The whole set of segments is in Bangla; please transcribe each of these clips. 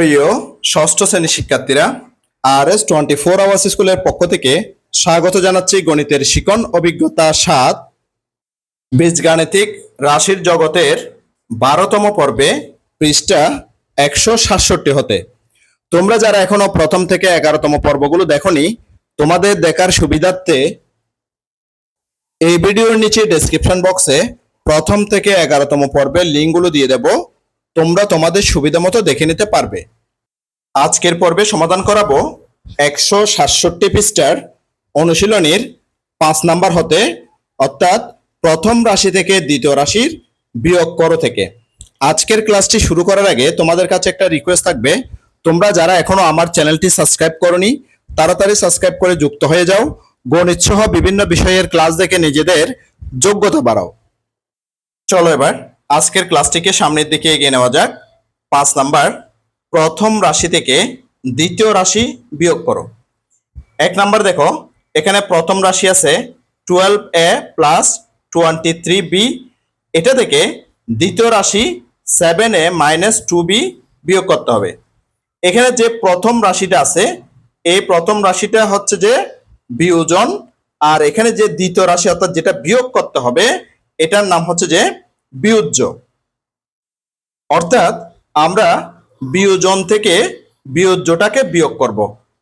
প্রিয় ষষ্ঠ শ্রেণির শিক্ষার্থীরা R S twenty four hours স্কুলের পক্ষ থেকে স্বাগত জানাচ্ছি গণিতের শিকন অভিজ্ঞতা সাত, বীজগাণিতিক রাশির জগতের বারোতম পর্বে পৃষ্ঠা একশো সাতষট্টি হতে। তোমরা যারা এখনও প্রথম থেকে এগারোতম পর্বগুলো দেখনি, তোমাদের দেখার সুবিধার্থে এই ভিডিওর নিচে ডেসক্রিপশন বক্সে প্রথম থেকে এগারোতম পর্বের লিঙ্কগুলো দিয়ে দেব। তোমরা তোমাদের সুবিধা মতো দেখে নিতে পারবে। আজকের পর্বে সমাধান করাবো একশো সাতষট্টি পৃষ্ঠার অনুশীলনীর পাঁচ নাম্বার হতে, অর্থাৎ প্রথম রাশি থেকে দ্বিতীয় রাশির বিয়োগ করো থেকে। আজকের ক্লাসটি শুরু করার আগে তোমাদের কাছে একটা রিকোয়েস্ট থাকবে। তোমরা যারা এখনও আমার চ্যানেলটি সাবস্ক্রাইব করনি, তাড়াতাড়ি সাবস্ক্রাইব করে যুক্ত হয়ে যাও। গণিত সহ বিভিন্ন বিষয়ের ক্লাস দেখে নিজেদের যোগ্যতা বাড়াও। চলো এবার। আজকের ক্লাসটিকে সামনের দিকে এগিয়ে নেওয়া যাক। পাঁচ নাম্বার, প্রথম রাশি থেকে দ্বিতীয় রাশি বিয়োগ করো। এক নাম্বার দেখো, এখানে প্রথম রাশি আছে twelve A plus twenty three B এটা থেকে দ্বিতীয় রাশি seven A minus two B বিয়োগ করতে হবে। এখানে যে প্রথম রাশিটা আছে, এই প্রথম রাশিটা হচ্ছে যে বিয়োজন। আর এখানে যে দ্বিতীয় রাশি অর্থাৎ যেটা বিয়োগ করতে হবে, এটার নাম হচ্ছে যে বিয়োজ্য। অর্থাৎ আমরা বিয়োজন থেকে বিয়োজ্যটাকে বিয়োগ করব।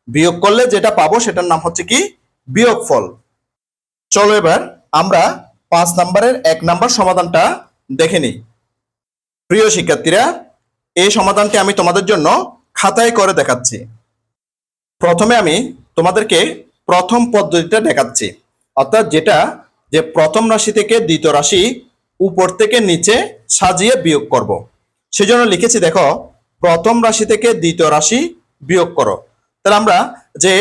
বিয়োগ করলে যেটা পাবো সেটার নাম হচ্ছে কি? বিয়োগফল। চলো এবার আমরা পাঁচ নাম্বারের এক নাম্বার সমাধানটা দেখে নিই। প্রিয় শিক্ষার্থীরা, এই সমাধানটি আমি তোমাদের জন্য খাতায় করে দেখাচ্ছি। প্রথমে আমি তোমাদেরকে প্রথম পদ্ধতিটা দেখাচ্ছি। অর্থাৎ যেটা যে প্রথম রাশি থেকে দ্বিতীয় রাশি উপর থেকে নিচে সাজিয়ে বিয়োগ করব। সেজন্য লিখেছি, দেখো, প্রথম রাশি থেকে দ্বিতীয় রাশি বিয়োগ করো। তাহলে আমরা যে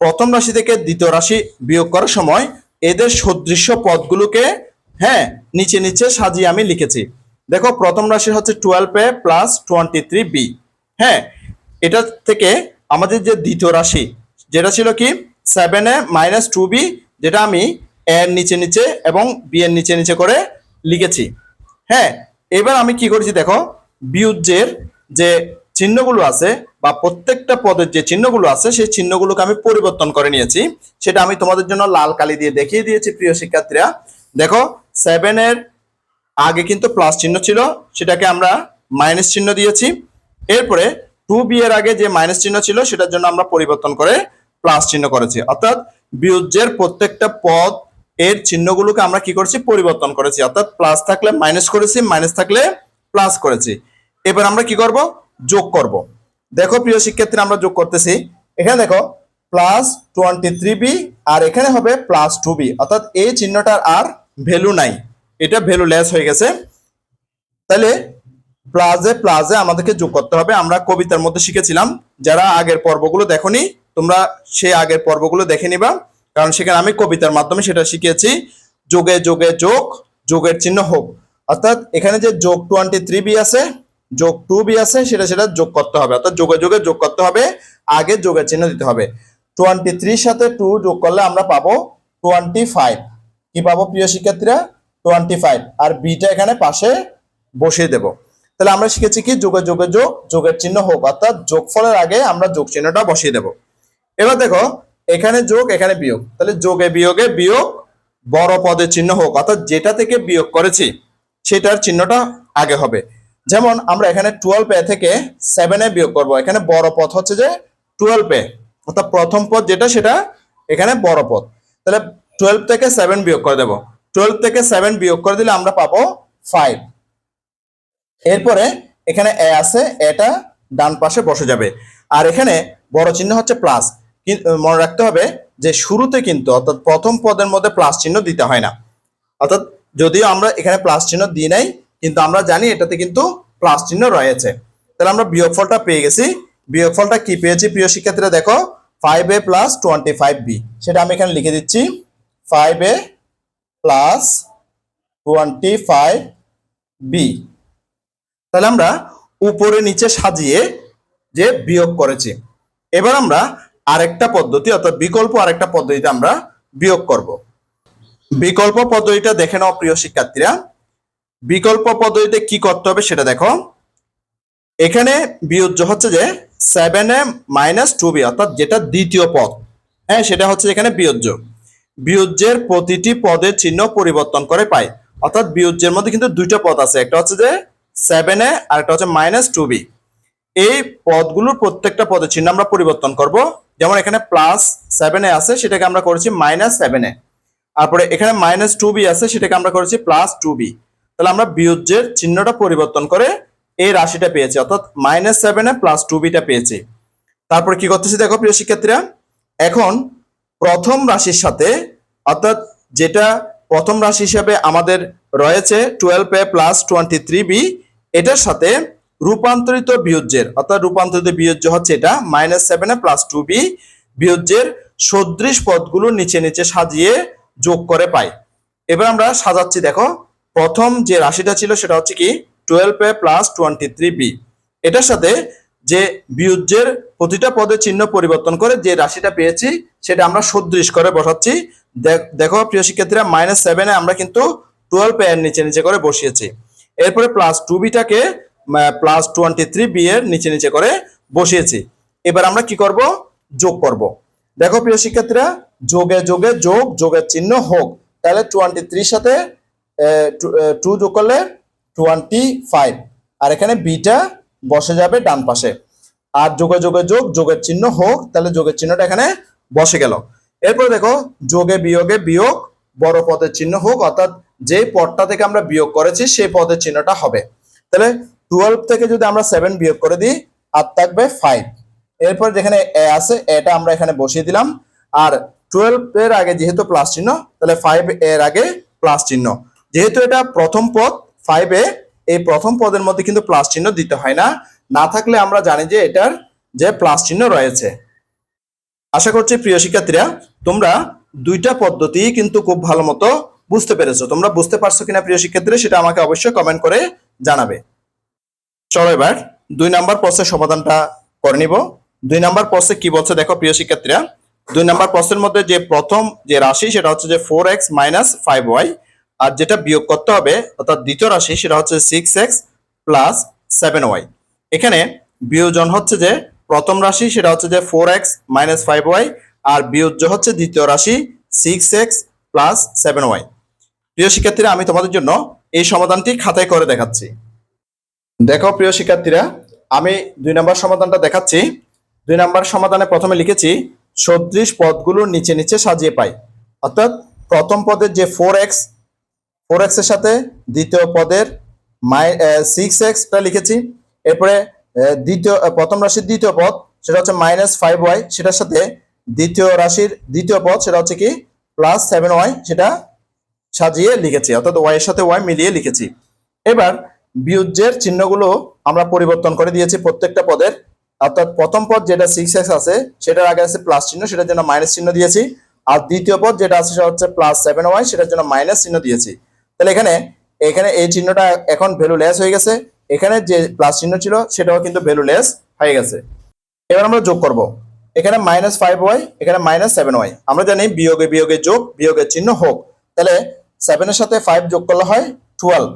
প্রথম রাশি থেকে দ্বিতীয় রাশি বিয়োগ করার সময় এদের সদৃশ্য পদগুলোকে হ্যাঁ নিচে নিচে সাজিয়ে আমি লিখেছি। দেখো, প্রথম রাশি হচ্ছে twelve A plus twenty three B হ্যাঁ এটা থেকে আমাদের যে দ্বিতীয় রাশি, যেটা ছিল কি? Seven A minus two B যেটা আমি এর নিচে নিচে এবং বি এর নিচে নিচে করে লিখেছি। হ্যাঁ এবার আমি কি করেছি দেখো বিউজ্জের যে চিহ্নগুলো আছে বা প্রত্যেকটা পদের যে চিহ্নগুলো আছে, সেই চিহ্নগুলোকে আমি পরিবর্তন করে নিয়েছি। সেটা আমি তোমাদের জন্য লাল কালি দিয়ে দেখিয়ে দিয়েছি, প্রিয় শিক্ষার্থীরা। দেখো সেভেন এর আগে কিন্তু প্লাস চিহ্ন ছিল, সেটাকে আমরা মাইনাস চিহ্ন দিয়েছি। এরপরে টু বি এর আগে যে মাইনাস চিহ্ন ছিল, সেটার জন্য আমরা পরিবর্তন করে প্লাস চিহ্ন করেছি। অর্থাৎ বিয়োজ্যের প্রত্যেকটা পদ এর চিহ্নগুলোকে আমরা কি করেছি? পরিবর্তন করেছি। অর্থাৎ প্লাস থাকলে মাইনাস করেছি মাইনাস থাকলে প্লাস করেছি। এবার আমরা কি করব? যোগ করব। দেখো প্রিয় শিক্ষার্থী আমরা যোগ করতেছি। এখানে দেখো প্লাস টোয়েন্টি থ্রি বি আর এখানে হবে প্লাস টু বি অর্থাৎ এই চিহ্নটার আর ভ্যালু নাই। এটা ভ্যালু লেস হয়ে গেছে। তাহলে প্লাজে প্লাজে আমাদেরকে যোগ করতে হবে। আমরা কবিতার মধ্যে শিখেছিলাম, যারা আগের পর্বগুলো দেখনি, তোমরা সেই আগের পর্বগুলো দেখে নিবা। কারণ সেখানে আমি কবিতার মাধ্যমে সেটা শিখিয়েছি যোগে যোগে যোগ, যোগের চিহ্ন হোক। অর্থাৎ এখানে যে যোগ টোয়েন্টি থ্রি বি আছে, যোগ টু বি আছে, সেটা সেটা যোগ করতে হবে। অর্থাৎ যোগে যোগে যোগ করতে হবে, আগে যোগের চিহ্ন দিতে হবে। টোয়েন্টি থ্রির সাথে টু যোগ করলে আমরা পাবো টোয়েন্টি ফাইভ কি পাবো প্রিয় শিক্ষার্থীরা? টোয়েন্টি ফাইভ আর বিটা এখানে পাশে বসিয়ে দেব। তাহলে আমরা শিখেছি কি? যোগে যোগে যোগ, যোগের চিহ্ন হোক। অর্থাৎ যোগফলের আগে আমরা যোগ চিহ্নটা বসিয়ে দেব। এবার দেখো এখানে যোগ, এখানে বিয়োগ। তাহলে যোগে বিয়োগে বিয়োগ বড় পদের চিহ্ন হোক, অর্থাৎ যেটা থেকে বিয়োগ করেছি, সেটার চিহ্নটা আগে হবে। যেমন আমরা এখানে টুয়েলভ এ থেকে সেভেনে বিয়োগ করব। এখানে বড় পথ হচ্ছে যে টুয়েলভ এ। অর্থাৎ প্রথম পদ যেটা, সেটা এখানে বড় পথ তাহলে টুয়েলভ থেকে সেভেন বিয়োগ করে দেব। টুয়েলভ থেকে সেভেন বিয়োগ করে দিলে আমরা পাবো ফাইভ এরপরে এখানে এ আছে এটা ডান পাশে বসে যাবে। আর এখানে বড় চিহ্ন হচ্ছে প্লাস মনে রাখতে হবে যে শুরুতে কিন্তু অর্থাৎ প্রথম পদের মধ্যে প্লাস চিহ্ন দিতে হয় না। অর্থাৎ যদিও আমরা এখানে প্লাস চিহ্ন দিই নাই, কিন্তু আমরা জানি এটাতে কিন্তু প্লাস চিহ্ন রয়েছে। তাহলে আমরা বিয়োগফলটা পেয়ে গেছি। বিয়োগফলটা কি পেয়েছি? প্রিয় শিক্ষার্থীরা, দেখো five A plus twenty five B সেটা আমি এখানে লিখে দিচ্ছি। Five A plus twenty five B তাহলে আমরা উপরে নিচে সাজিয়ে যে বিয়োগ করেছি। এবার আমরা আরেকটা পদ্ধতি অর্থাৎ বিকল্প আরেকটা পদ্ধতিতে আমরা বিয়োগ করব। বিকল্প পদ্ধতিটা দেখে নাও প্রিয় শিক্ষার্থীরা। বিকল্প পদ্ধতিতে কি করতে হবে সেটা দেখো। এখানে বিয়োজ্য হচ্ছে যে seven A minus two B অর্থাৎ যেটা দ্বিতীয় পদ। হ্যাঁ সেটা হচ্ছে এখানে বিয়োজ্য। বিয়োজ্যের প্রতিটি পদের চিহ্ন পরিবর্তন করে পাই। অর্থাৎ বিয়োজ্যের মধ্যে কিন্তু দুইটা পদ আছে, একটা হচ্ছে যে সেভেন এ আর একটা হচ্ছে মাইনাস টু বি এই পদগুলোর প্রত্যেকটা পদের চিহ্ন আমরা পরিবর্তন করব। যেমন এখানে প্লাস সেভেন আছে, সেটাকে আমরা করেছি মাইনাস সেভেন তারপরে এখানে মাইনাস টু বি আছে, সেটাকে আমরা করেছি প্লাস টু বি তাহলে আমরা বিয়োজ্যের চিহ্নটা পরিবর্তন করে এই রাশিটা পেয়েছি, অর্থাৎ মাইনাস সেভেন প্লাস টু বিটা পেয়েছি। তারপরে কি করতেছি দেখো, প্রিয় শিক্ষার্থীরা? এখন প্রথম রাশির সাথে, অর্থাৎ যেটা প্রথম রাশি হিসেবে আমাদের রয়েছে twelve A plus twenty three B এটার সাথে রূপান্তরিত বিয়োজ্যের, অর্থাৎ রূপান্তরিত বিয়োজ্য হচ্ছে এটা minus seven plus two B বিয়োজ্যের সদৃশ পদগুলো নিচে নিচে সাজিয়ে যোগ করে পাই। এবার আমরা সাজাচ্ছি, দেখো, প্রথম যে রাশিটা ছিল সেটা হচ্ছে কি twelve A plus twenty three B এটার সাথে যে বিয়োজ্যের প্রতিটা পদের চিহ্ন পরিবর্তন করে যে রাশিটা পেয়েছি, সেটা আমরা সদৃশ করে বসাচ্ছি। দেখো প্রিয় শিক্ষার্থীরা মাইনাস সেভেনে আমরা কিন্তু টুয়েলভ এর নিচে নিচে করে বসিয়েছি। এরপরে প্লাস টু বিটাকে প্লাস টোয়েন্টি থ্রি বি এর নিচে নিচে করে বসিয়েছি। এবার আমরা কি করব? যোগ করব। দেখো প্রিয় শিক্ষার্থীরা, যোগে যোগে যোগ, যোগের চিহ্ন হোক। তাহলে টোয়েন্টি থ্রির সাথে টু যোগ করলে টোয়েন্টি ফাইভ আর এখানে বিটা বসে যাবে ডান পাশে। আর যোগে যোগে যোগ, যোগের চিহ্ন হোক, তাহলে যোগের চিহ্নটা এখানে বসে গেল। এরপর দেখো, যোগে বিয়োগে বিয়োগ, বড় পদের চিহ্ন হোক, অর্থাৎ যে পদটা থেকে আমরা বিয়োগ করেছি, সেই পদের চিহ্নটা হবে। তাহলে টুয়েলভ থেকে যদি আমরা সেভেন বিয়োগ করে দিই, আর থাকবে ফাইভ এরপর যেখানে এ আছে এটা আমরা এখানে বসিয়ে দিলাম। আর টুয়েলভ এর আগে যেহেতু প্লাস চিহ্ন, তাহলে ফাইভ এর আগে প্লাস চিহ্ন। যেহেতু এটা প্রথম পদ ফাইভ এ এই প্রথম পদের মধ্যে কিন্তু প্লাস চিহ্ন দিতে হয় না। না থাকলে আমরা জানি যে এটার যে প্লাস চিহ্ন রয়েছে। আশা করছি প্রিয় শিক্ষার্থীরা, তোমরা দুইটা পদ্ধতি কিন্তু খুব ভালো মতো বুঝতে পেরেছ। তোমরা বুঝতে পারছ কিনা প্রিয় শিক্ষার্থীরা, সেটা আমাকে অবশ্যই কমেন্ট করে জানাবে। চলো এবার দুই নাম্বার প্রশ্নের সমাধানটা করে নিব। দুই নাম্বার প্রশ্নে কি বলছে দেখো প্রিয় শিক্ষার্থীরা? দুই নাম্বার প্রশ্নের মধ্যে যে প্রথম যে রাশি, সেটা হচ্ছে যে four X minus five Y আর যেটা বিয়োগ করতে হবে, অর্থাৎ দ্বিতীয় রাশি, সেটা হচ্ছে six X plus seven Y এখানে বিয়োজন হচ্ছে যে প্রথম রাশি, সেটা হচ্ছে যে four X minus five Y আর বিয়োজ্য হচ্ছে দ্বিতীয় রাশি six X plus seven Y প্রিয় শিক্ষার্থীরা, আমি তোমাদের জন্য এই সমাধানটি খাতায় করে দেখাচ্ছি। দেখো প্রিয় শিক্ষার্থীরা, আমি দুই নম্বর সমাধানটা দেখাচ্ছি। দুই নম্বর সমাধানে প্রথমে লিখেছি সদৃশ পদগুলোর নিচে নিচে সাজিয়ে পাই। অর্থাৎ প্রথম পদের যে ফোর এক্স ফোর এক্সের সাথে দ্বিতীয় পদের মাই সিক্স এক্সটা লিখেছি। এরপরে দ্বিতীয় প্রথম রাশির দ্বিতীয় পদ, সেটা হচ্ছে মাইনাস ফাইভ ওয়াই সেটার সাথে দ্বিতীয় রাশির দ্বিতীয় পদ, সেটা হচ্ছে কি প্লাস সেভেন ওয়াই সেটা সাজিয়ে লিখেছি। অর্থাৎ ওয়াই এর সাথে ওয়াই মিলিয়ে লিখেছি। এবার বিয়োজ্যের চিহ্নগুলো আমরা পরিবর্তন করে দিয়েছি প্রত্যেকটা পদের। অর্থাৎ প্রথম পদ যেটা সিক্স এক্স আছে, সেটার আগে আছে প্লাস চিহ্ন, সেটার জন্য মাইনাস চিহ্ন দিয়েছি। আর দ্বিতীয় পদ যেটা আছে সেটা হচ্ছে প্লাস সেভেন ওয়াই সেটার জন্য মাইনাস চিহ্ন দিয়েছি। তাহলে এখানে এখানে এই চিহ্নটা এখন ভ্যালু লেস হয়ে গেছে। এখানে যে প্লাস চিহ্ন ছিল, সেটাও কিন্তু ভ্যালু লেস হয়ে গেছে। এবার আমরা যোগ করব। এখানে মাইনাস ফাইভ ওয়াই এখানে মাইনাস সেভেন ওয়াই আমরা জানি বিয়োগে বিয়োগে যোগ, বিয়োগের চিহ্ন হোক। তাহলে সেভেনের সাথে ফাইভ যোগ করলে হয় টুয়েলভ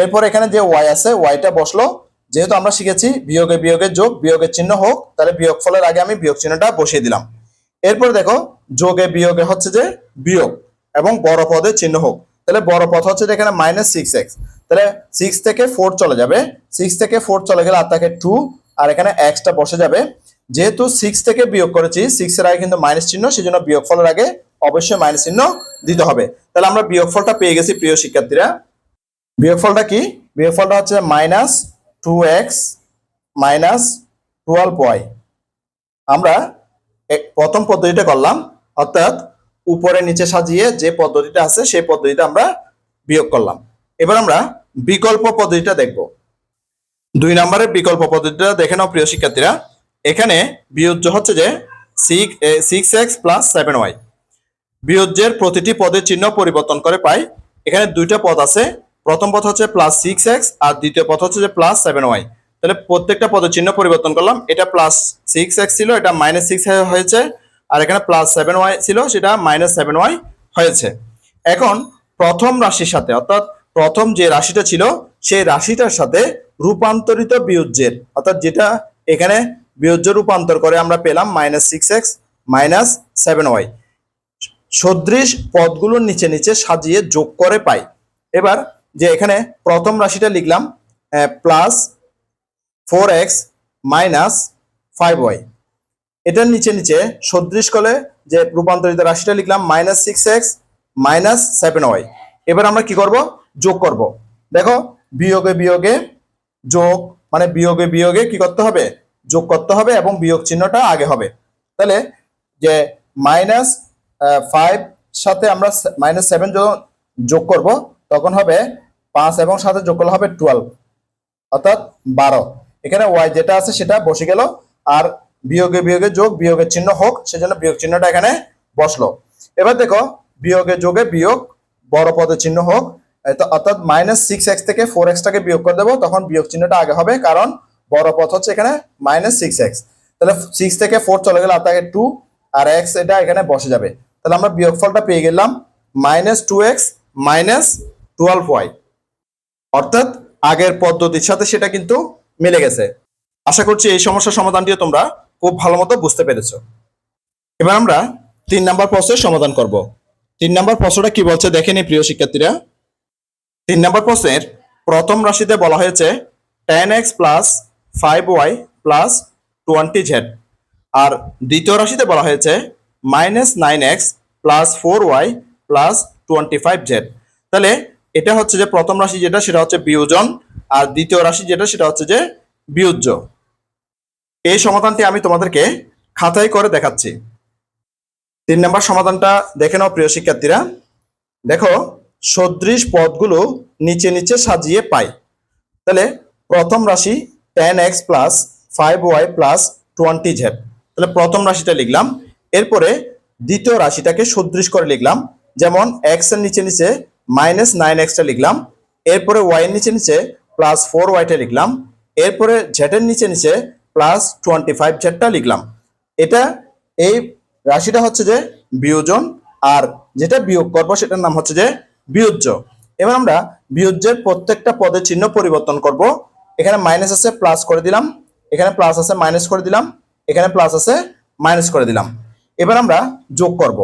এরপর এখানে যে ওয়াই আছে ওয়াইটা বসল। যেহেতু আমরা শিখেছি বিয়োগে বিয়োগে যোগ, বিয়োগের চিহ্ন হোক, তাহলে বিয়োগ ফলের আগে আমি বিয়োগ চিহ্নটা বসিয়ে দিলাম। এরপর দেখো, যোগে বিয়োগে হচ্ছে যে বিয়োগ এবং বড় পদের চিহ্ন হোক। তাহলে বড় পথ হচ্ছে যে এখানে মাইনাস সিক্স এক্স তাহলে সিক্স থেকে ফোর চলে যাবে। সিক্স থেকে ফোর চলে গেলে আর থাকে টু আর এখানে এক্সটা বসে যাবে। যেহেতু সিক্স থেকে বিয়োগ করেছি সিক্স এর আগে কিন্তু মাইনাস চিহ্ন সেই জন্য বিয়োগ ফলের আগে অবশ্যই মাইনাস চিহ্ন দিতে হবে। তাহলে আমরা বিয়োগ ফলটা পেয়ে গেছি, প্রিয় শিক্ষার্থীরা। বিয়োগফলটা কি? বিয়োগফলটা হচ্ছে minus two X minus twelve Y আমরা প্রথম পদ্ধতিটা করলাম, অর্থাৎ উপরে নিচে সাজিয়ে যে পদ্ধতিটা আছে, সেই পদ্ধতিটা আমরা বিয়োগ করলাম। এবার আমরা বিকল্প পদ্ধতিটা দেখব। দুই নম্বরের বিকল্প পদ্ধতিটা দেখে নাও প্রিয় শিক্ষার্থীরা। এখানে বিয়োজ্য হচ্ছে যে six six X plus seven Y বিয়োজ্যের প্রতিটি পদের চিহ্ন পরিবর্তন করে পাই। এখানে দুইটা পদ আছে প্রথম পদ হচ্ছে প্লাস সিক্স এক্স আর দ্বিতীয় পদ হচ্ছে যে প্লাস সেভেন ওয়াই তাহলে প্রত্যেকটা পদের চিহ্ন পরিবর্তন করলাম। এটা প্লাস সিক্স এক্স ছিল, এটা মাইনাস সিক্স হয়েছে। আর এখানে প্লাস সেভেন ওয়াই ছিল, সেটা মাইনাস সেভেন ওয়াই হয়েছে। এখন প্রথম রাশির সাথে, অর্থাৎ প্রথম যে রাশিটা ছিল, সেই রাশিটার সাথে রূপান্তরিত বিয়োজ্যের, অর্থাৎ যেটা এখানে বিয়োজ্য রূপান্তর করে আমরা পেলাম minus six X minus seven Y সদৃশ পদগুলোর নিচে নিচে সাজিয়ে যোগ করে পাই। এবার যে এখানে প্রথম রাশিটা লিখলাম plus four X minus five Y এটার নিচে নিচে সদৃশ করে যে রূপান্তরিত রাশিটা লিখলাম minus six X minus seven Y এবার আমরা কি করব? যোগ করব। দেখো, বিয়োগে বিয়োগে যোগ মানে বিয়োগে বিয়োগে কি করতে হবে? যোগ করতে হবে এবং বিয়োগ চিহ্নটা আগে হবে। তাহলে যে মাইনাস ফাইভ সাথে আমরা মাইনাস সেভেন যোগ করব। তখন হবে পাঁচ এবং সাথে যোগ করলে হবে টুয়েলভ অর্থাৎ বারো। এখানে ওয়াই যেটা আছে সেটা বসে গেল, আর বিয়োগে বিয়োগে যোগ, বিয়োগের চিহ্ন হোক, সেজন্য বিয়োগ চিহ্নটা এখানে বসল। এবার দেখো, বিয়োগে যোগে বিয়োগ, বড় পদের চিহ্ন হোক অর্থাৎ মাইনাস সিক্স এক্স থেকে ফোর এক্সটাকে বিয়োগ করে দেবো, তখন বিয়োগ চিহ্নটা আগে হবে, কারণ বড় পথ হচ্ছে এখানে মাইনাস সিক্স এক্স তাহলে সিক্স থেকে ফোর চলে গেলে আপনাকে টু আর এক্স এটা এখানে বসে যাবে। তাহলে আমরা বিয়োগফলটা পেয়ে গেলাম minus two X minus twelve Y অর্থাৎ আগের পদ্ধতির সাথে সেটা কিন্তু মিলে গেছে। আশা করছি এই সমস্যার সমাধানটিও তোমরা খুব ভালো মতো বুঝতে পেরেছ। এবার আমরা তিন নাম্বার প্রশ্নের সমাধান করব। তিন নাম্বার প্রশ্নটা কি বলছে দেখেনি প্রিয় শিক্ষার্থীরা। তিন নাম্বার প্রশ্নের প্রথম রাশিতে বলা হয়েছে ten X plus five Y plus twenty Z আর দ্বিতীয় রাশিতে বলা হয়েছে minus nine X plus four Y plus twenty five Z তাহলে এটা হচ্ছে যে প্রথম রাশি যেটা, সেটা হচ্ছে বিয়োজন। আর দ্বিতীয় রাশি যেটা, সেটা হচ্ছে যে বিয়োজ্য। এই সমাধানটি আমি তোমাদেরকে খাতায় করে দেখাচ্ছি। তিন নম্বর সমাধানটা দেখে নাও, প্রিয় শিক্ষার্থীরা। দেখো, সদৃশ পদগুলো নিচে নিচে সাজিয়ে পাই। তাহলে প্রথম রাশি ten X plus five Y plus twenty Z তাহলে প্রথম রাশিটা লিখলাম। এরপরে দ্বিতীয় রাশিটাকে সদৃশ করে লিখলাম। যেমন এক্সের নিচে নিচে মাইনাস নাইন এক্সটা লিখলাম, এরপরে ওয়াই এর নিচে নিচে প্লাস ফোর ওয়াইটা লিখলাম, এরপরে জেটের নিচে নিচে প্লাস টোয়েন্টি ফাইভ জেডটা লিখলাম। এটা এই রাশিটা হচ্ছে যে বিয়োজন, আর যেটা বিয়োগ করব সেটার নাম হচ্ছে যে বিয়োজ্য। এবার আমরা বিয়োজ্যের প্রত্যেকটা পদের চিহ্ন পরিবর্তন করব। এখানে মাইনাস আছে প্লাস করে দিলাম। এখানে প্লাস আছে মাইনাস করে দিলাম। এখানে প্লাস আছে মাইনাস করে দিলাম। এবার আমরা যোগ করব।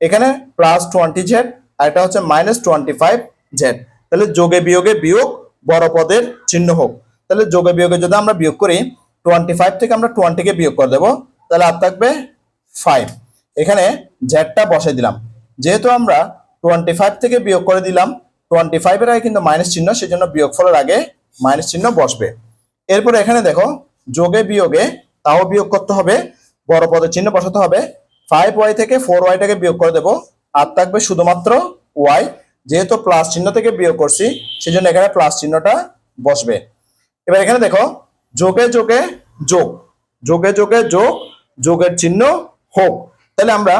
এখানে প্লাস টোয়েন্টি জেড আর এটা হচ্ছে মাইনাস টোয়েন্টি ফাইভ জেড তাহলে যোগে বিয়োগে বিয়োগ বড় পদের চিহ্ন হোক। তাহলে যোগে বিয়োগে যদি আমরা বিয়োগ করি টোয়েন্টি ফাইভ থেকে আমরা টোয়েন্টিকে বিয়োগ করে দেবো, তাহলে আর থাকবে ফাইভ এখানে জেডটা বসাই দিলাম। যেহেতু আমরা টোয়েন্টি ফাইভ থেকে বিয়োগ করে দিলাম টোয়েন্টি ফাইভের আগে কিন্তু মাইনাস চিহ্ন, সেজন্য বিয়োগ ফলের আগে মাইনাস চিহ্ন বসবে। এরপরে এখানে দেখো, যোগে বিয়োগে তাও বিয়োগ করতে হবে, বড় পদের চিহ্ন বসাতে হবে। ফাইভ ওয়াই থেকে ফোর ওয়াইটাকে বিয়োগ করে দেবো আর থাকবে শুধুমাত্র ওয়াই যেহেতু প্লাস চিহ্ন থেকে বিয়োগ করছি, সেজন্য এখানে প্লাস চিহ্নটা বসবে। এবার এখানে দেখো, যোগে যোগে যোগ, যোগে যোগে যোগ, যোগের চিহ্ন হোক। তাহলে আমরা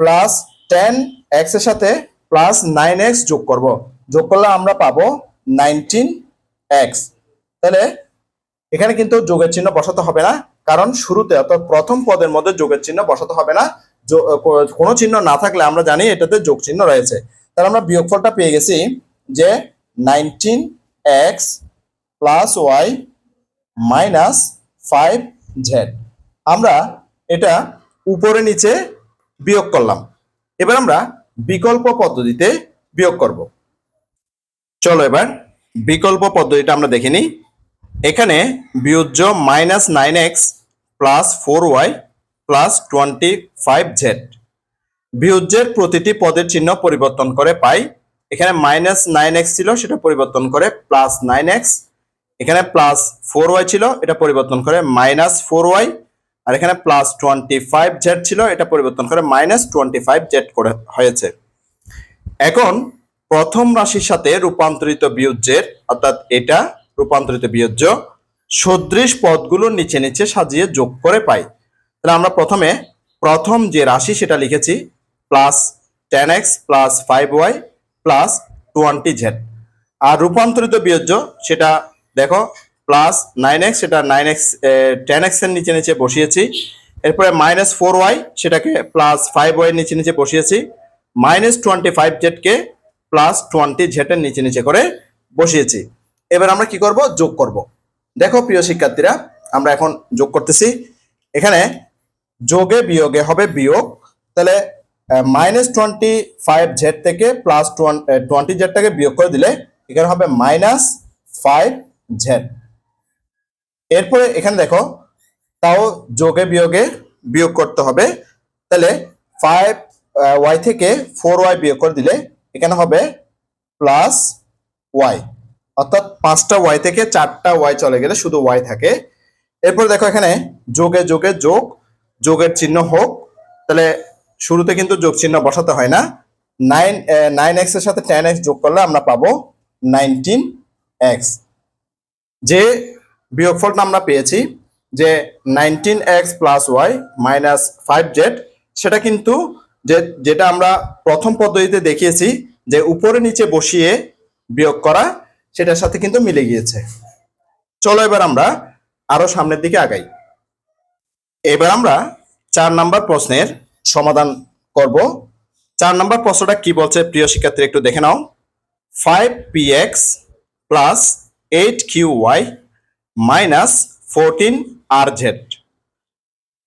প্লাস টেন এক্সের সাথে প্লাস নাইন এক্স যোগ করব। যোগ করলে আমরা পাবো নাইনটিন এক্স তাহলে এখানে কিন্তু যোগের চিহ্ন বসাতে হবে না, কারণ শুরুতে অর্থাৎ প্রথম পদের মধ্যে যোগের চিহ্ন বসাতে হবে না। কোনো চিহ্ন না থাকলে আমরা জানি এটাতে যোগ চিহ্ন রয়েছে। তাহলে আমরা বিয়োগফলটা পেয়ে গেছি যে nineteen X plus Y minus five Z আমরা এটা উপরে নিচে বিয়োগ করলাম। এবার আমরা বিকল্প পদ্ধতিতে বিয়োগ করব। চলো এবার বিকল্প পদ্ধতিটা আমরা দেখে নিই। এখানে বিয়োজ্য minus nine X plus four Y plus twenty five Z বিয়োজ্যের প্রতিটি পদের চিহ্ন পরিবর্তন করে পাই। এখানে মাইনাস নাইন এক্স ছিল, সেটা পরিবর্তন করে প্লাস নাইন এক্স এখানে প্লাস ফোর ওয়াই ছিল, এটা পরিবর্তন করে মাইনাস ফোর ওয়াই আর এখানে প্লাস টোয়েন্টি ফাইভ জেড ছিল, এটা পরিবর্তন করে মাইনাস টোয়েন্টি ফাইভ জেড করে হয়েছে। এখন প্রথম রাশির সাথে রূপান্তরিত বিয়োজ্যের অর্থাৎ এটা রূপান্তরিত বিয়োজ্য সদৃশ পদগুলোর নিচে নিচে সাজিয়ে যোগ করে পাই। তাহলে আমরা প্রথমে প্রথম যে রাশি সেটা লিখেছি plus ten X plus five Y plus twenty Z আর রূপান্তরিত বিয়োজ্য সেটা দেখো প্লাস নাইন এক্স সেটা নাইন এক্স টেন এক্সের নিচে নিচে বসিয়েছি। এরপরে মাইনাস ফোর ওয়াই সেটাকে প্লাস ফাইভ ওয়াই নিচে নিচে বসিয়েছি। মাইনাস টোয়েন্টি ফাইভ জেডকে প্লাস টোয়েন্টি জেডের নিচে নিচে করে বসিয়েছি। এবার আমরা কি করব? যোগ করব। দেখো প্রিয় শিক্ষার্থীরা, আমরা এখন যোগ করতেছি। এখানে যোগে বিয়োগে হবে বিয়োগ। তাহলে মাইনাস টোয়েন্টি ফাইভ জেড থেকে প্লাস টোয়েন্টি জেডটাকে বিয়োগ করে দিলে এখানে হবে মাইনাস ফাইভ জেড এরপরে এখানে দেখো, তাও যোগে বিয়োগে বিয়োগ করতে হবে। তাহলে ফাইভ ওয়াই থেকে ফোর ওয়াই বিয়োগ করে দিলে এখানে হবে প্লাস ওয়াই অর্থাৎ পাঁচটা ওয়াই থেকে চারটা ওয়াই চলে গেলে শুধু ওয়াই থাকে। এরপর দেখো এখানে যোগে যোগে যোগ যোগের চিহ্ন হোক, তাহলে শুরুতে কিন্তু যোগ চিহ্ন বসাতে হয় না। নাইন নাইন এক্সের সাথে টেন এক্স যোগ করলে আমরা পাবো নাইনটিন এক্স। যে বিয়োগফলটা আমরা পেয়েছি, যে nineteen X plus Y minus five Z, সেটা কিন্তু যে, যেটা আমরা প্রথম পদ্ধতিতে দেখিয়েছি যে উপরে নিচে বসিয়ে বিয়োগ করা, সেটার সাথে কিন্তু মিলে গিয়েছে। চলো এবার আমরা আরও সামনের দিকে আগাই। এবার আমরা চার নাম্বার প্রশ্নের সমাধান করব। চার নাম্বার প্রশ্নটা কি বলছে? প্রিয় শিক্ষার্থী, একটু দেখে নাও। Five P X plus eight Q Y minus fourteen R Z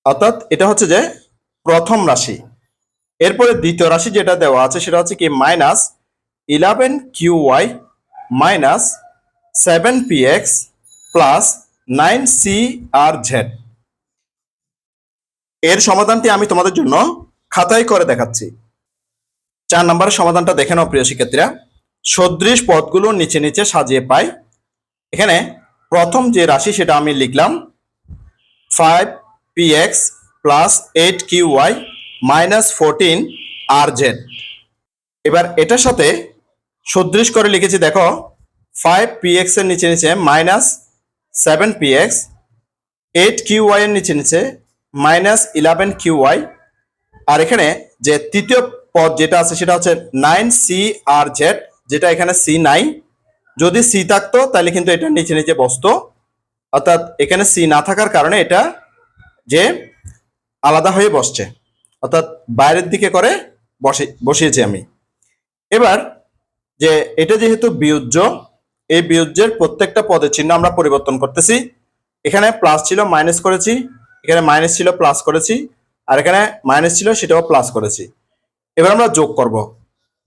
অর্থাৎ এটা হচ্ছে যে প্রথম রাশি। এরপরে দ্বিতীয় রাশি যেটা দেওয়া আছে সেটা হচ্ছে কি minus eleven Q Y minus seven P X plus nine C R Z এর সমাধানটি আমি তোমাদের জন্য খাতায় করে দেখাচ্ছি। চার নম্বরের সমাধানটা দেখে নাও প্রিয় শিক্ষার্থীরা। সদৃশ পদগুলো নিচে নিচে সাজিয়ে পাই। এখানে প্রথম যে রাশি সেটা আমি লিখলাম five P X plus eight Q Y minus fourteen R Z এবার এটার সাথে সদৃশ করে লিখেছি, দেখো ফাইভ পি এক্সের নিচে নিচে minus seven P X eight Q এর নিচে নিচে মাইনাস ইলেভেন কিউ ওয়াই আর এখানে যে তৃতীয় পদ যেটা আছে সেটা হচ্ছে নাইন সি আর জেড যেটা এখানে সি নাই। যদি সি থাকতো, তাহলে কিন্তু এটা নিচে নিচে বসতো। অর্থাৎ এখানে সি না থাকার কারণে এটা যে আলাদা হয়ে বসছে। অর্থাৎ বাইরের দিকে করে বসে, বসিয়েছি আমি। এবার যে এটা যেহেতু বিয়োজ্য এই বিয়োজ্যের প্রত্যেকটা পদের চিহ্ন আমরা পরিবর্তন করতেছি। এখানে প্লাস ছিল মাইনাস করেছি। এখানে মাইনাস ছিল প্লাস করেছি, আর এখানে মাইনাস ছিল সেটাও প্লাস করেছি। এবার আমরা যোগ করব।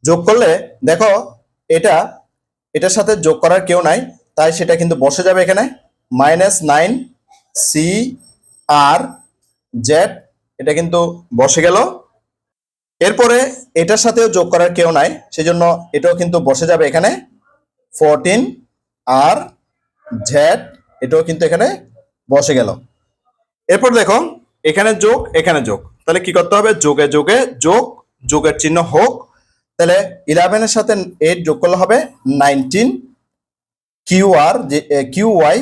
যোগ করলে দেখো, এটা, এটার সাথে যোগ করার কেউ নাই, তাই সেটা কিন্তু বসে যাবে এখানে। Minus nine C R Z এটা কিন্তু বসে গেল। এরপরে এটার সাথেও যোগ করার কেউ নাই, সেজন্য এটাও কিন্তু বসে যাবে এখানে। ফোরটিন আর জেড এটাও কিন্তু এখানে বসে গেল। এরপর দেখো, এখানে যোগ এখানে যোগ। তাহলে কি করতে হবে? যোগে যোগে, যোগ, যোগের চিহ্ন হোক। তাহলে ইলেভেনের সাথে এইট যোগ করলে হবে নাইনটিন কিউ আর যে কিউ ওয়াই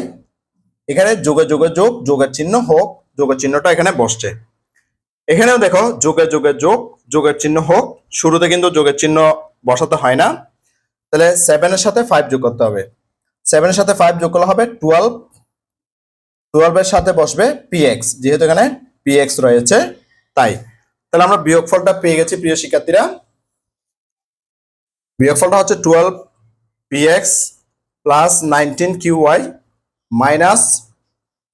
এখানে যোগে যোগে, যোগ, যোগের চিহ্ন হোক, যোগের চিহ্নটা এখানে বসছে। এখানেও দেখো, যোগে যোগে, যোগ, যোগের চিহ্ন হোক। শুরুতে কিন্তু যোগের চিহ্ন বসাতে হয় না। তাহলে সেভেনের সাথে ফাইভ যোগ করতে হবে। সেভেনের সাথে ফাইভ যোগ করলে হবে টুয়েলভ টুয়েলভের সাথে বসবে পিএক্স যেহেতু এখানে পিএক্স রয়েছে, তাই। তাহলে আমরা বিয়োগফলটা পেয়ে গেছি প্রিয় শিক্ষার্থীরা। বিয়োগফলটা হচ্ছে twelve PX plus nineteen Q Y minus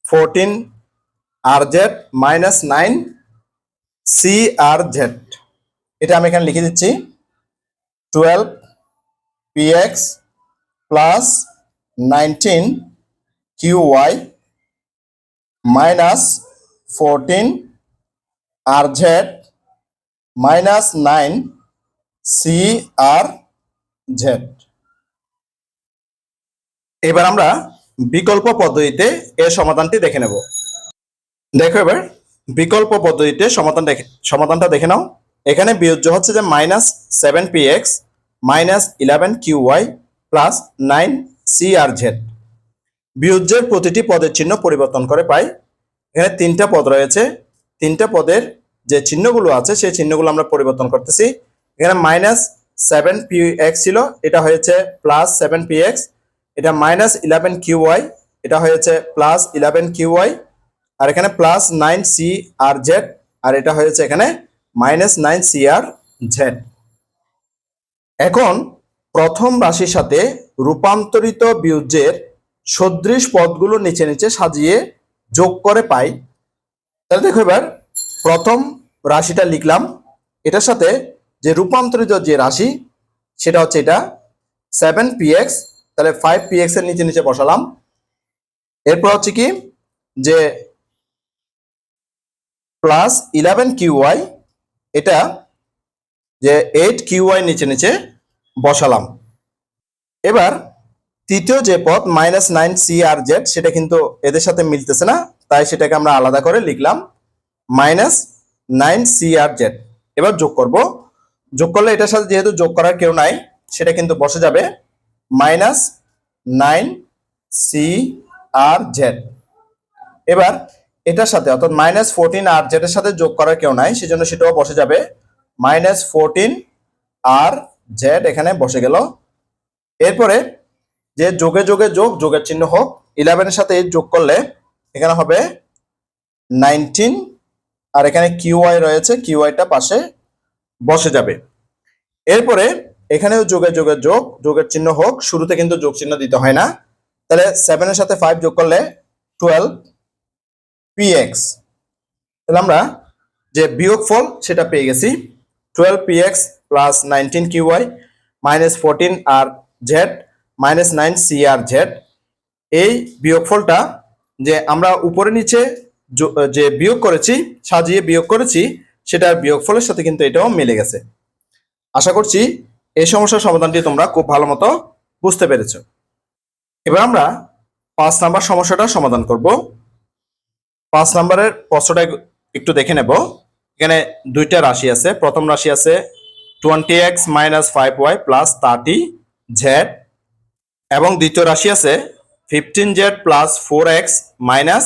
fourteen R Z minus nine C R Z এটা আমি এখানে লিখে দিচ্ছি। Twelve PX plus nineteen Q Y minus fourteen R Z minus nine C R Z. এবার আমরা বিকল্প পদ্ধতিতে এর সমাধানটি দেখে নেব। দেখো এবার, বিকল্প পদ্ধতিতে সমাধান দেখে, সমাধানটা দেখে নাও। এখানে বিয়োজ্য হচ্ছে যে minus seven P X, minus eleven Q Y, plus nine C R Z. বিয়োজ্যের প্রতিটি পদের চিহ্ন পরিবর্তন করে পাই। এখানে তিনটা পদ রয়েছে। তিনটা পদের যে চিহ্নগুলো আছে, সেই চিহ্নগুলো আমরা পরিবর্তন করতেছি। এখানে মাইনাস সেভেন পি এক্স ছিল, এটা হয়েছে প্লাস সেভেন পি এক্স এটা মাইনাস ইলেভেন কিউ ওয়াই এটা হয়েছে প্লাস ইলেভেন কিউ ওয়াই আর এখানে plus nine C R Z আর এটা হয়েছে এখানে minus nine C R Z এখন প্রথম রাশির সাথে রূপান্তরিত বিয়োজ্যের সদৃশ পদগুলো নিচে নিচে সাজিয়ে যোগ করে পাই। তাহলে দেখো এবার প্রথম রাশিটা লিখলাম। এটার সাথে যে রূপান্তরিত যে রাশি, সেটা হচ্ছে এটা। সেভেন পিএক্স তাহলে ফাইভ পিএক্স এর নিচে নিচে বসালাম। এরপর হচ্ছে কি? যে প্লাস ইলেভেন কিউআই এটা যে এইট কিউআই নিচে নিচে বসালাম। এবার তৃতীয় যে পদ minus nine C R Z সেটা কিন্তু এদের সাথে মিলতেছে না, তাই সেটাকে আমরা আলাদা করে লিখলাম minus nine C R Z এবার যোগ করব। যোগ করলে এটার সাথে যেহেতু যোগ করার কেউ নাই, সেটা কিন্তু বসে যাবে minus nine C R Z এবার এটার সাথে, অর্থাৎ মাইনাস ফোরটিন আর জেডের সাথে যোগ করার কেউ নাই, সেজন্য সেটাও বসে যাবে মাইনাস ফোরটিন আর জেড এখানে বসে গেল। এরপরে যে যোগে যোগে যোগ, যোগের চিহ্ন হোক ইলেভেনের সাথে যোগ করলে এখানে হবে নাইনটিন আর এখানে কিউআই রয়েছে কিউআইটা পাশে বসে যাবে। এরপরে এখানেও যোগে যোগে যোগ, যোগের চিহ্ন হোক, শুরুতে কিন্তু যোগ চিহ্ন দিতে হয় না। তাহলে সেভেনের সাথে ফাইভ যোগ করলে টুয়েলভ পিএক্স তাহলে আমরা যে বিয়োগফল সেটা পেয়ে গেছি twelve PX plus nineteen QY minus fourteen R Z minus nine C R Z. এই বিয়োগফলটা যে আমরা উপরে নিচে যো- বিয়োগ করেছি, সাজিয়ে বিয়োগ করেছি, সেটার বিয়োগফলের সাথে কিন্তু এটাও মিলে গেছে। আশা করছি এই সমস্যার সমাধানটি তোমরা খুব ভালো মতো বুঝতে পেরেছ। এবার আমরা পাঁচ নাম্বার সমস্যাটা সমাধান করব। পাঁচ নাম্বারের প্রশ্নটা একটু দেখে নেব। এখানে দুইটা রাশি আছে। প্রথম রাশি আছে twenty X minus five Y plus thirty Z. এবং দ্বিতীয় রাশি আছে fifteen Z plus four X minus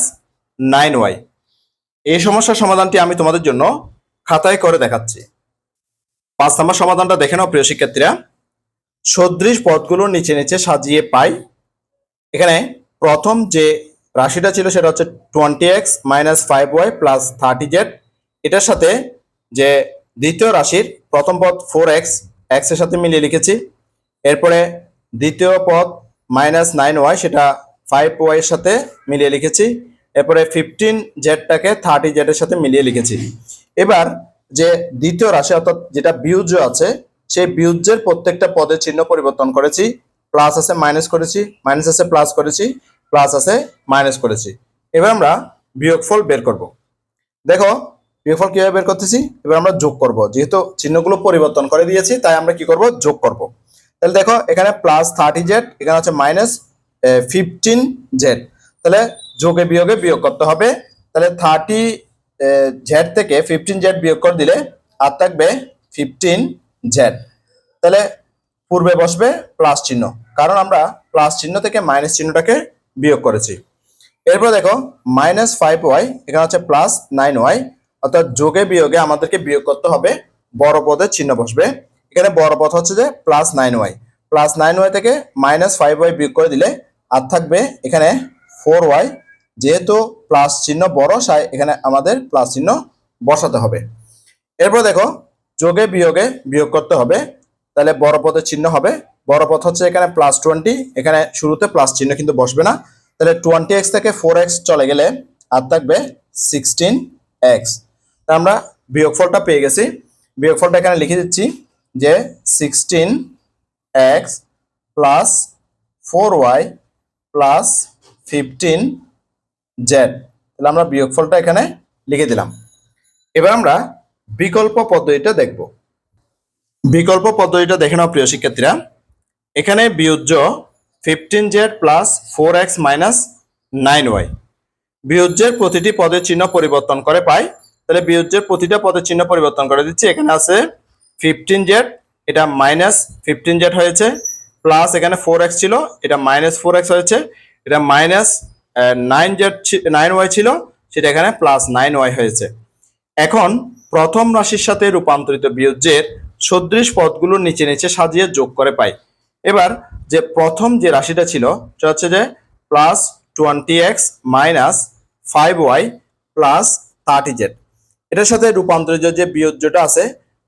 nine Y এই সমস্যার সমাধানটি আমি তোমাদের জন্য খাতায় করে দেখাচ্ছি। পাঁচ নম্বর সমাধানটা দেখে নাও প্রিয় শিক্ষার্থীরা। সদৃশ পদগুলো নিচে নিচে সাজিয়ে পাই। এখানে প্রথম যে রাশিটা ছিল সেটা হচ্ছে twenty X minus five Y plus thirty Z এটার সাথে যে দ্বিতীয় রাশির প্রথম পদ ফোর এক্স এক্সের সাথে মিলিয়ে লিখেছি। এরপরে দ্বিতীয় পদ মাইনাস নাইন ওয়াই সেটা ফাইভ ওয়াই এর সাথে মিলিয়ে লিখেছি। এরপরে ফিফটিন জেডটাকে থার্টি জেডের সাথে মিলিয়ে লিখেছি। এবার যে দ্বিতীয় রাশি, অর্থাৎ যেটা বিউজ্য আছে, সেই বিউজ্যের প্রত্যেকটা পদের চিহ্ন পরিবর্তন করেছি। প্লাস আছে মাইনাস করেছি মাইনাস আছে প্লাস করেছি প্লাস আছে মাইনাস করেছি। এবার আমরা বিয়োগফল বের করব। দেখো, বিয়োগফল কীভাবে বের করতেছি? এবার আমরা যোগ করব। যেহেতু চিহ্নগুলো পরিবর্তন করে দিয়েছি, তাই আমরা কি করব? যোগ করব। তাহলে দেখো, এখানে প্লাস থার্টি জেড এখানে হচ্ছে মাইনাস ফিফটিন জেড তাহলে যোগে বিয়োগে বিয়োগ করতে হবে। তাহলে থার্টি জেড থেকে ফিফটিন জেড বিয়োগ করে দিলে আর থাকবে ফিফটিন জেড তাহলে পূর্বে বসবে প্লাস চিহ্ন। কারণ আমরা প্লাস চিহ্ন থেকে মাইনাস চিহ্নটাকে বিয়োগ করেছি। এরপর দেখো মাইনাস ফাইভ ওয়াই এখানে হচ্ছে প্লাস নাইন ওয়াই অর্থাৎ যোগে বিয়োগে আমাদেরকে বিয়োগ করতে হবে, বড় পদের চিহ্ন বসবে। এখানে বড় পথ হচ্ছে যে plus nine Y plus nine Y থেকে মাইনাস ফাইভ ওয়াই বিয়োগ করে দিলে আর থাকবে এখানে ফোর ওয়াই যেহেতু প্লাস চিহ্ন বড়, তাই এখানে আমাদের প্লাস চিহ্ন বসাতে হবে। এরপর দেখো, যোগে বিয়োগে বিয়োগ করতে হবে। তাহলে বড় পদের চিহ্ন হবে। বড় পথ হচ্ছে এখানে প্লাস টোয়েন্টি এখানে শুরুতে প্লাস চিহ্ন কিন্তু বসবে না। তাহলে টোয়েন্টি এক্স থেকে ফোর এক্স চলে গেলে আর থাকবে সিক্সটিন এক্স তা আমরা বিয়োগফলটা পেয়ে গেছি। বিয়োগফলটা এখানে লিখে দিচ্ছি। যে sixteen X plus four Y plus fifteen Z তাহলে আমরা বিয়োগফলটা এখানে লিখে দিলাম। এবার আমরা বিকল্প পদ্ধতিটা দেখব। বিকল্প পদ্ধতিটা দেখে নাও প্রিয় শিক্ষার্থীরা। এখানে বিয়োজ্য fifteen Z plus four X minus nine Y বিয়োজ্যের প্রতিটি পদের চিহ্ন পরিবর্তন করে পাই। তাহলে বিয়োজ্যের প্রতিটা পদের চিহ্ন পরিবর্তন করে দিচ্ছি। এখানে আছে ফিফটিন জেড এটা মাইনাস ফিফটিন জেড হয়েছে প্লাস এখানে ফোর এক্স ছিল, এটা মাইনাস ফোর এক্স হয়েছে, এটা minus nine Z nine Y ছিল, সেটা এখানে প্লাস নাইন ওয়াই হয়েছে। এখন প্রথম রাশির সাথে রূপান্তরিত বিয়োজ্যের সদৃশ পদগুলো নিচে নিচে সাজিয়ে যোগ করে পাই। এবার যে প্রথম যে রাশিটা ছিল, সেটা হচ্ছে যে plus twenty X minus five Y plus thirty Z এটার সাথে রূপান্তরিত যে বিয়োজ্যটা আছে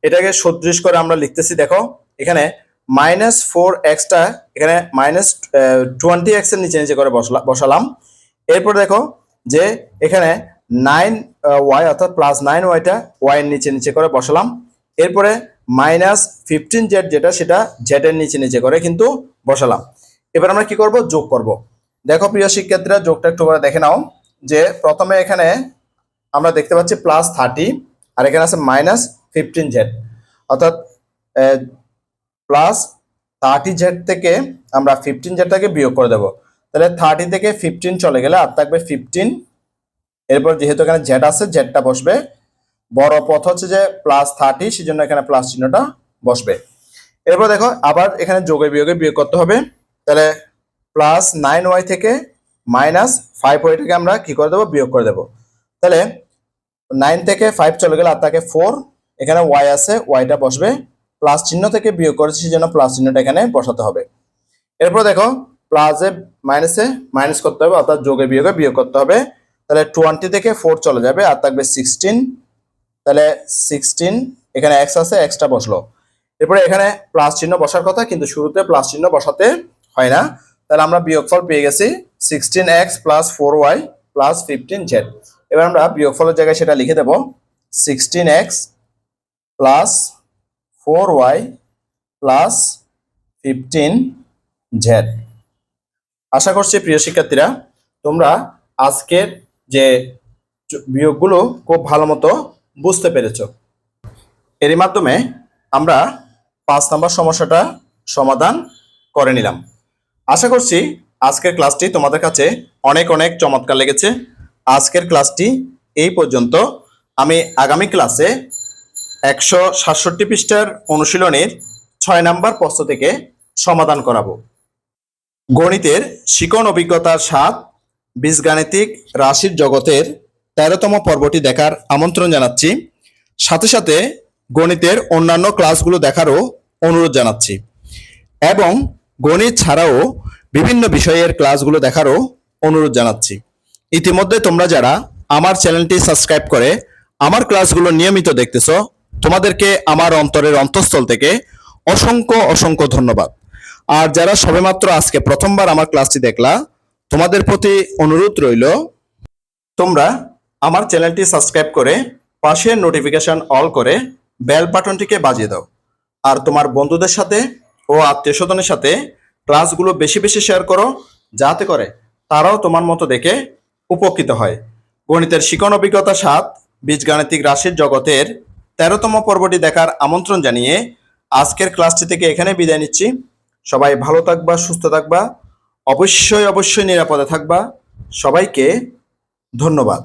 এটাকে সদৃশ করে আমরা লিখতেছি, দেখো, এখানে মাইনাস ফোর এক্সটা এখানে মাইনাস টোয়েন্টি এক্সের নিচে নিচে করে বসলা, বসালাম। এরপর দেখো যে এখানে নাইন ওয়াই অর্থাৎ প্লাস নাইন ওয়াইটা ওয়াইয়ের নিচে নিচে করে বসালাম। এরপরে মাইনাস ফিফটিন জেড যেটা, সেটা জেডের নিচে নিচে করে কিন্তু বসালাম। এবার আমরা কি করব? যোগ করব। দেখো প্রিয় শিক্ষার্থীরা, যোগটা একটু করে দেখে নাও যে প্রথমে এখানে আমরা দেখতে পাচ্ছি প্লাস থার্টি আর এখানে আছে মাইনাস ফিফটিন জেড অর্থাৎ প্লাস থার্টি জেড থেকে আমরা ফিফটিন জেডটাকে বিয়োগ করে দেবো। তাহলে থার্টি থেকে ফিফটিন চলে গেলে আর থাকবে ফিফটিন এরপর যেহেতু এখানে জেড আছে জেডটা বসবে। বড় পথ হচ্ছে যে প্লাস থার্টি সেই জন্য এখানে প্লাস চিহ্নটা বসবে। এরপর দেখো, আবার এখানে যোগে বিয়োগে বিয়োগ করতে হবে। তাহলে প্লাস নাইন ওয়াই থেকে মাইনাস ফাইভ ওয়াইটাকে আমরা কি করে দেবো? বিয়োগ করে দেবো। তাহলে নাইন থেকে ফাইভ চলে গেলে আর থাকে ফোর এখানে ওয়াই আছে ওয়াইটা বসবে প্লাস চিহ্ন থেকে বিয়োগ করেছি, সেই জন্য প্লাস চিহ্নটা এখানে বসাতে হবে। এরপর দেখো প্লাসে মাইনাসে মাইনাস করতে হবে, অর্থাৎ যোগে বিয়োগে বিয়োগ করতে হবে। তাহলে টোয়েন্টি থেকে ফোর চলে যাবে, আর থাকবে সিক্সটিন তাহলে সিক্সটিন এখানে এক্স আছে এক্সটা বসল। এরপরে এখানে প্লাস চিহ্ন বসার কথা, কিন্তু শুরুতে প্লাস চিহ্ন বসাতে হয় না। তাহলে আমরা বিয়োগফল পেয়ে গেছি sixteen X plus four Y plus fifteen Z এবার আমরা বিয়োগফলের জায়গায় সেটা লিখে দেবো sixteen X plus four Y plus fifteen Z. আশা করছি প্রিয় শিক্ষার্থীরা, তোমরা আজকের যে বিয়োগগুলো খুব ভালো মতো বুঝতে পেরেছ। এরই মাধ্যমে আমরা পাঁচ নম্বর সমস্যাটা সমাধান করে নিলাম। আশা করছি আজকের ক্লাসটি তোমাদের কাছে অনেক অনেক চমৎকার লেগেছে। আজকের ক্লাসটি এই পর্যন্ত। আমি আগামী ক্লাসে একশো সাতষট্টি পৃষ্ঠার অনুশীলনের ছয় নাম্বার প্রশ্ন থেকে সমাধান করাবো। গণিতের শিকন অভিজ্ঞতার সাত বীজগাণিতিক রাশির জগতের তেরোতম পর্বটি দেখার আমন্ত্রণ জানাচ্ছি। সাথে সাথে গণিতের অন্যান্য ক্লাসগুলো দেখারও অনুরোধ জানাচ্ছি। এবং গণিত ছাড়াও বিভিন্ন বিষয়ের ক্লাসগুলো দেখারও অনুরোধ জানাচ্ছি। ইতিমধ্যে তোমরা যারা আমার চ্যানেলটি সাবস্ক্রাইব করে আমার ক্লাসগুলো নিয়মিত দেখতেছ তোমাদেরকে আমার অন্তরের অন্তঃস্থল থেকে অসংখ্য অসংখ্য ধন্যবাদ। আর যারা সবেমাত্র আজকে প্রথমবার আমার ক্লাসটি দেখলা, তোমাদের প্রতি অনুরোধ রইল, তোমরা আমার চ্যানেলটি সাবস্ক্রাইব করে পাশের নোটিফিকেশন অল করে বেল বাটনটিকে বাজিয়ে দাও। আর তোমার বন্ধুদের সাথে ও আত্মীয় স্বজনের সাথে ক্লাসগুলো বেশি বেশি শেয়ার করো, যাতে করে তারাও তোমার মতো দেখে উপকৃত হয়। গণিতের শিকন অভিজ্ঞতা সাত, বীজগাণিতিক রাশির জগতের তেরোতম পর্বটি দেখার আমন্ত্রণ জানিয়ে আজকের ক্লাসটি থেকে এখানে বিদায় নিচ্ছি। সবাই ভালো থাকবা, সুস্থ থাকবা, অবশ্যই অবশ্যই নিরাপদে থাকবা। সবাইকে ধন্যবাদ।